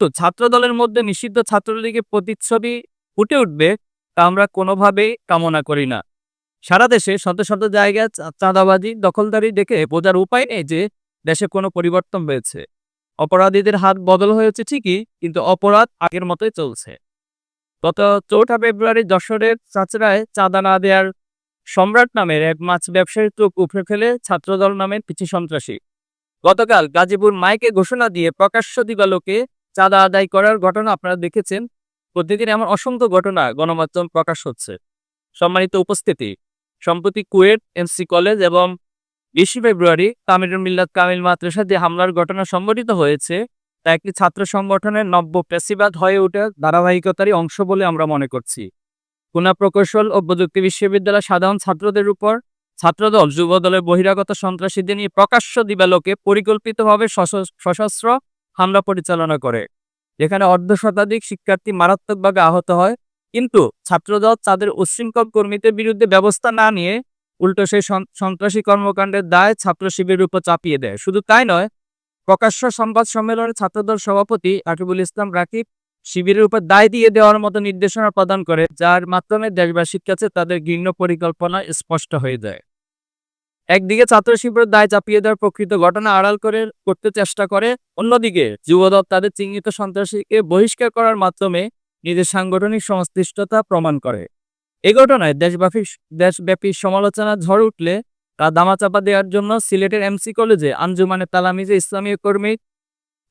তো ছাত্র দলের মধ্যে নিষিদ্ধ ছাত্রলীগের প্রতিচ্ছবি ফুটে উঠবে তা আমরা কোনোভাবেই কামনা করি না। সারা দেশে শত শত জায়গায় চাঁদাবাজি, দখলদারি দেখে বোঝার উপায় নেই যে দেশে কোনো পরিবর্তন হয়েছে। অপরাধীদের হাত বদল হয়েছে ঠিকই, কিন্তু অপরাধ আগের মতোই চলছে। গত চৌঠা ফেব্রুয়ারি যশোরের চাচড়ায় চাঁদা না দেওয়ার সম্রাট নামের এক মাছ ব্যবসায়ীর চোখ উপড়ে ফেলে ছাত্রদল নামের পিছি সন্ত্রাসী। গতকাল গাজীপুর মাইকে ঘোষণা দিয়ে প্রকাশ্য দিবালোকে চাঁদা আদায় করার ঘটনা আপনারা দেখেছেন। প্রতিদিন এমন অসংখ্য ঘটনা গণমাধ্যম প্রকাশ হচ্ছে। সম্মানিত উপস্থিতি, সম্প্রতি কুয়েট এমসি কলেজ এবং বিশে ফেব্রুয়ারি কামিরুল মিল্লাত কামিল মাদ্রাসা যে হামলার ঘটনা সংঘটিত হয়েছে। তা একটি ছাত্র সংগঠনের নব্য পেশিবাদ হয়ে ওঠে ধারাবাহিকতারই অংশ বলে আমরা মনে করছি। খুলনা প্রকৌশল ও প্রযুক্তি বিশ্ববিদ্যালয় সাধারণ ছাত্রদের উপর ছাত্রদল, যুবদলের বহিরাগত সন্ত্রাসীদের নিয়ে প্রকাশ্য দিবালোকে পরিকল্পিতভাবে সশস্ত্র হামলা পরিচালনা করে। যেখানে অর্ধ শতাধিক শিক্ষার্থী মারাত্মকভাবে আহত হয়, কিন্তু ছাত্রদল তাদের উচ্ছৃঙ্খল কর্মীদের বিরুদ্ধে ব্যবস্থা না নিয়ে উল্টো সেই সন্ত্রাসী কর্মকাণ্ডের দায় ছাত্র শিবিরের উপর চাপিয়ে দেয়। শুধু তাই নয়, প্রকাশ্য সংবাদ সম্মেলনে ছাত্রদল সভাপতি আকিবুল ইসলাম রাকিব শিবিরের উপর দায় দিয়ে দেওয়ার মতো নির্দেশনা প্রদান করে, যার মাধ্যমে দেশবাসীর কাছে তাদের ঘৃণ্য পরিকল্পনা স্পষ্ট হয়ে যায়। একদিকে ছাত্র শিবিরের দায় চাপিয়ে দেওয়ার প্রকৃত ঘটনা আড়াল করে করতে চেষ্টা করে, অন্যদিকে যুবদল তাদের চিহ্নিত সন্ত্রাসীকে বহিষ্কার করার মাধ্যমে নিজের সাংগঠনিক সংশ্লিষ্টতা প্রমাণ করে। এ ঘটনায় দেশব্যাপী দেশব্যাপী সমালোচনা ঝড় উঠলে তা দামাচাপা দেওয়ার জন্য সিলেটের এমসি কলেজে আঞ্জুমানে তালামিজে ইসলামীয় কর্মী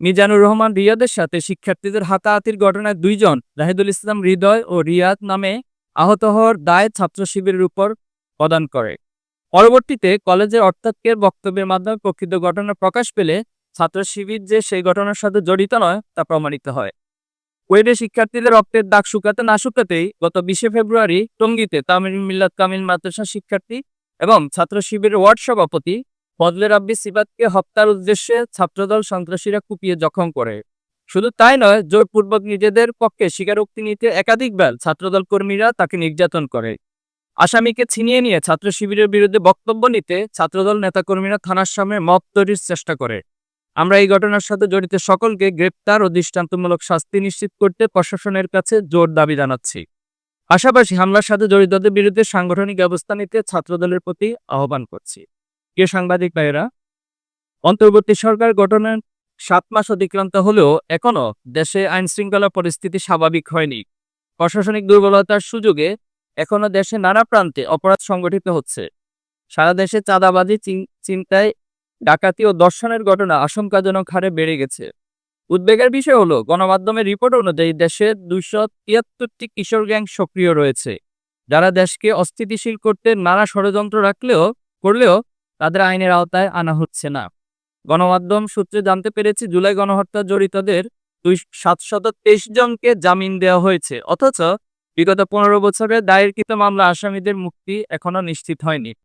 মিজানুর রহমান রিয়াদের সাথে শিক্ষার্থীদের হাতাহাতির ঘটনায় দুইজন, জাহিদুল ইসলাম হৃদয় ও রিয়াদ নামে আহত হওয়ার দায় ছাত্র শিবিরের উপর প্রদান করে। পরবর্তীতে কলেজের অর্থাৎকের বক্তব্যের মাধ্যমে প্রকৃত ঘটনা প্রকাশ পেলে ছাত্র শিবির যে সেই ঘটনার সাথে জড়িত নয়, তা প্রমাণিত হয়। ওয়েডে শিক্ষার্থীদের রক্তের দাগ শুকাতে না শুকাতেই গত বিশে ফেব্রুয়ারি টঙ্গিতে তামিল মিল্লাত কামিল মাদ্রাসা শিক্ষার্থী এবং ছাত্র শিবিরের ওয়ার্ড সভাপতি ফজলে রাব্বি সিবাতকে হত্যার উদ্দেশ্যে ছাত্রদল সন্ত্রাসীরা কুপিয়ে জখম করে। শুধু তাই নয়, জোরপূর্বক নিজেদের পক্ষে স্বীকারোক্তি নিতে একাধিকবার ছাত্রদল কর্মীরা তাকে নির্যাতন করে। আসামিকে ছিনিয়ে নিয়ে ছাত্র শিবিরের বিরুদ্ধে বক্তব্য নিতে ছাত্রদল নেতাকর্মীরা থানার সামনে মত তৈরির চেষ্টা করে। আমরা এই ঘটনার সাথে জড়িত সকলকে গ্রেপ্তার ও দৃষ্টান্তমূলক শাস্তি নিশ্চিত করতে প্রশাসনের কাছে জোর দাবি জানাচ্ছি। পাশাপাশি হামলার সাথে জড়িতদের বিরুদ্ধে সাংগঠনিক ব্যবস্থা নিতে ছাত্রদলের প্রতি আহ্বান করছি। প্রিয় সাংবাদিক ভাইয়েরা? অন্তর্বর্তী সরকার গঠনের সাত মাস অতিক্রান্ত হলেও এখনও দেশে আইন শৃঙ্খলা পরিস্থিতি স্বাভাবিক হয়নি। প্রশাসনিক দুর্বলতার সুযোগে এখনও দেশে নানা প্রান্তে অপরাধ সংগঠিত হচ্ছে। সারা দেশে চাঁদাবাজি চিন- চিন্তায় ডাকাতি ও দর্শনের ঘটনা আশঙ্কাজনক হারে বেড়ে গেছে। উদ্বেগের বিষয় হলো, গণমাধ্যমের রিপোর্ট অনুযায়ী দেশে দুইশো তিয়াত্তরটি কিশোর গ্যাং সক্রিয় রয়েছে। যারা দেশকে অস্থিতিশীল করতে নানা ষড়যন্ত্র রাখলেও, করলেও তাদের আইনের আওতায় আনা হচ্ছে না। গণমাধ্যম সূত্রে জানতে পেরেছি, জুলাই গণহত্যা জড়িতদের দুই, সাতশত তেইশ জনকে জামিন দেওয়া হয়েছে। অথচ বিগত পনেরো বছরে দায়েরকৃত মামলা আসামিদের মুক্তি এখনও নিশ্চিত হয়নি।